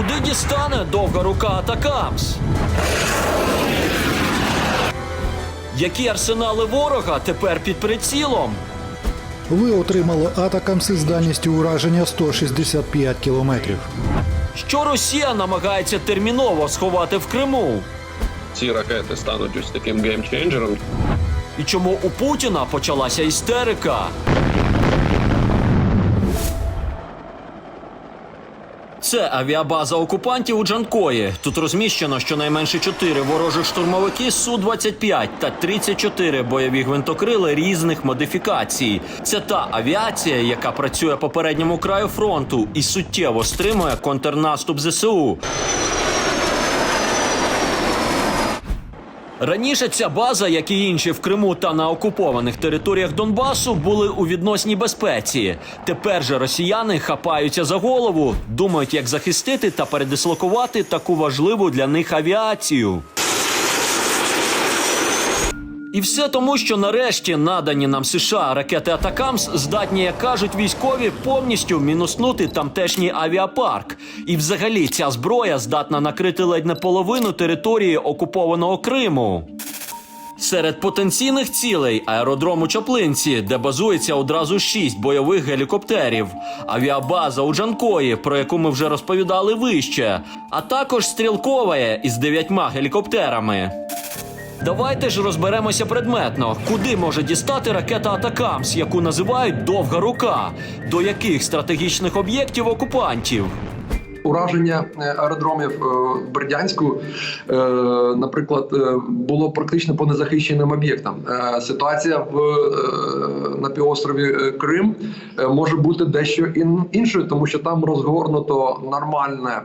куди дістане довга рука Атакамс? Які арсенали ворога тепер під прицілом? Ви отримали атакамси з дальністю ураження 165 кілометрів. Що Росія намагається терміново сховати в Криму? ці ракети стануть ось таким геймченджером. І чому у Путіна почалася істерика? Це авіабаза окупантів у Джанкої. Тут розміщено щонайменше 4 ворожих штурмовики Су-25 та 34 бойові гвинтокрили різних модифікацій. Це та авіація, яка працює по передньому краю фронту і суттєво стримує контрнаступ ЗСУ. Раніше ця база, як і інші в Криму та на окупованих територіях Донбасу, були у відносній безпеці. Тепер же росіяни хапаються за голову, думають, як захистити та передислокувати таку важливу для них авіацію. І все тому, що нарешті надані нам США ракети Атакамс здатні, як кажуть військові, повністю мінуснути тамтешній авіапарк. І взагалі ця зброя здатна накрити ледь не половину території окупованого Криму. Серед потенційних цілей аеродром у Чаплинці, де базується одразу шість бойових гелікоптерів, авіабаза у Джанкої, про яку ми вже розповідали вище, а також стрілковає із дев'ятьма гелікоптерами. Давайте ж розберемося предметно, куди може дістати ракета Атакамс, яку називають довга рука, до яких стратегічних об'єктів окупантів. Ураження е, аеродромів е, Бердянську, е, наприклад, було практично по незахищеним об'єктам. Ситуація в на півострові Крим може бути дещо іншою, тому що там розгорнуто нормальне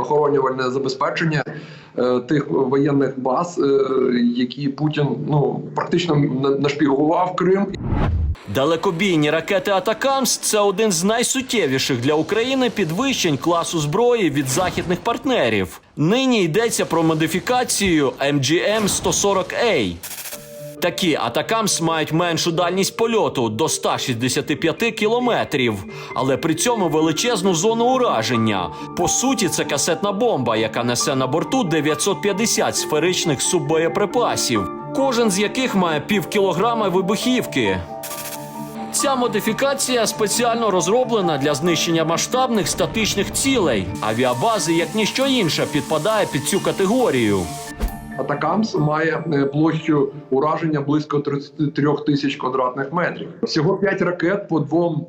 охоронювальне забезпечення тих воєнних баз, е, які Путін ну практично на- нашпігував Крим Далекобійні ракети Атакамс це один з найсуттєвіших для України підвищень класу зброї від західних партнерів. Нині йдеться про модифікацію MGM 140 a Такі Атакамс мають меншу дальність польоту до 165 кілометрів, але при цьому величезну зону ураження. По суті, це касетна бомба, яка несе на борту 950 сферичних суббоєприпасів, кожен з яких має пів кілограма вибухівки. Ця модифікація спеціально розроблена для знищення масштабних статичних цілей. Авіабази, як ніщо інше, підпадає під цю категорію. Атакамс має е, площу ураження близько 33 тисяч квадратних метрів. Всього 5 ракет по двом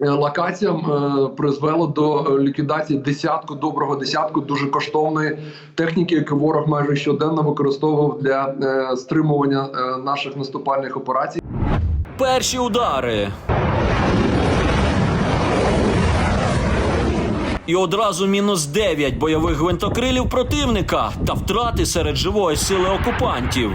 е, локаціям е, призвело до ліквідації десятку доброго десятку дуже коштовної техніки, яку ворог майже щоденно використовував для стримування наших наступальних операцій. Перші удари. І одразу мінус 9 бойових гвинтокрилів противника та втрати серед живої сили окупантів.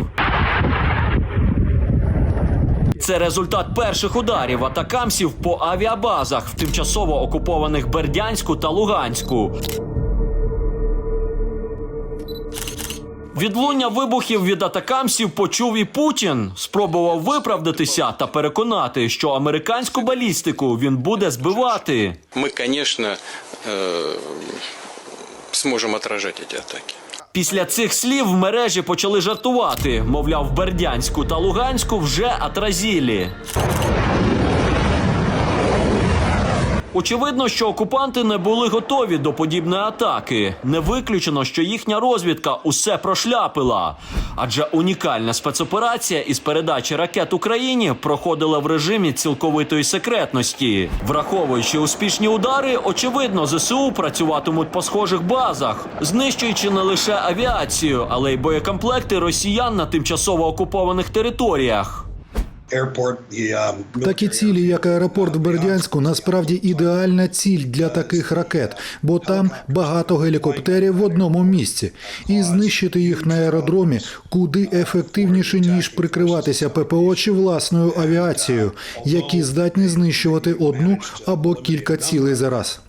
Це результат перших ударів атакамсів по авіабазах в тимчасово окупованих Бердянську та Луганську. Відлуння вибухів від атакамсів почув і Путін. Спробував виправдатися та переконати, що американську балістику він буде збивати. мы, конечно, э, сможем отражать эти атаки. Після цих слів в мережі почали жартувати. Мовляв, в Бердянську та Луганську вже атразілі. Очевидно, що окупанти не були готові до подібної атаки. Не виключено, що їхня розвідка усе прошляпила. Адже унікальна спецоперація із передачі ракет Україні проходила в режимі цілковитої секретності. Враховуючи успішні удари, очевидно, ЗСУ працюватимуть по схожих базах, знищуючи не лише авіацію, але й боєкомплекти росіян на тимчасово окупованих територіях. Um, Такі цілі, як аеропорт в Бердянську, насправді ідеальна ціль для таких ракет, бо там багато гелікоптерів в одному місці, і знищити їх на аеродромі куди ефективніше ніж прикриватися ППО чи власною авіацією, які здатні знищувати одну або кілька цілей за раз.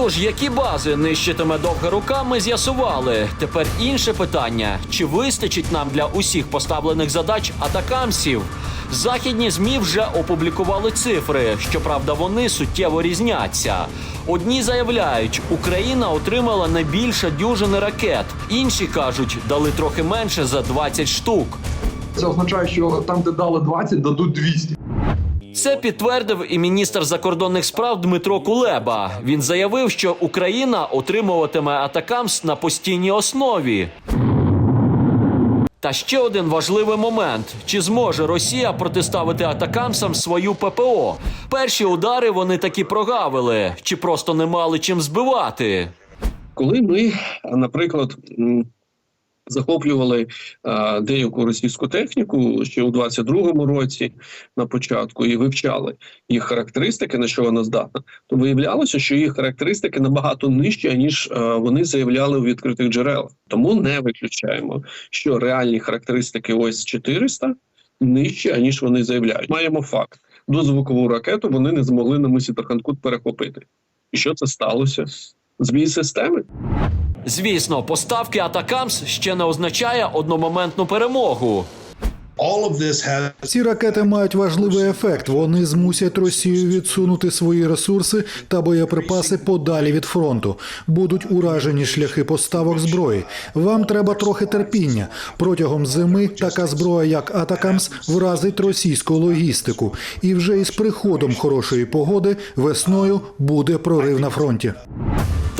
Отож, які бази нищитиме довга рука, ми з'ясували. Тепер інше питання: чи вистачить нам для усіх поставлених задач атакамсів? Західні змі вже опублікували цифри. Щоправда, вони суттєво різняться. Одні заявляють, Україна отримала не більше дюжини ракет. Інші кажуть, дали трохи менше за 20 штук. Це означає, що там, де дали 20, дадуть 200. Це підтвердив і міністр закордонних справ Дмитро Кулеба. Він заявив, що Україна отримуватиме атакамс на постійній основі. Та ще один важливий момент: чи зможе Росія протиставити атакамсам свою ППО? Перші удари вони таки прогавили, чи просто не мали чим збивати. Коли ми, наприклад, захоплювали е, деяку російську техніку ще у 22-му році на початку і вивчали їх характеристики, на що вона здатна, то виявлялося, що їх характеристики набагато нижчі, ніж е, вони заявляли у відкритих джерелах. Тому не виключаємо, що реальні характеристики ось 400 нижчі, аніж вони заявляють. Маємо факт: дозвукову ракету вони не змогли на мисі Тарханкут перехопити. І що це сталося? Збій системи? Звісно, поставки атакамс ще не означає одномоментну перемогу. Ці ракети мають важливий ефект. Вони змусять Росію відсунути свої ресурси та боєприпаси подалі від фронту. Будуть уражені шляхи поставок зброї. Вам треба трохи терпіння. Протягом зими така зброя, як Атакамс, вразить російську логістику. І вже із приходом хорошої погоди весною буде прорив на фронті.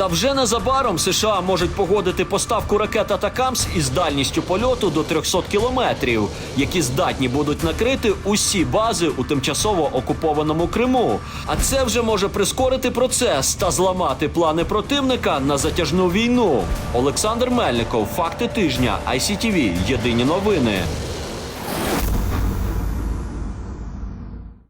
Та вже незабаром США можуть погодити поставку ракет Атакамс із дальністю польоту до 300 кілометрів, які здатні будуть накрити усі бази у тимчасово окупованому Криму. А це вже може прискорити процес та зламати плани противника на затяжну війну. Олександр Мельников, факти тижня, ICTV, Єдині новини.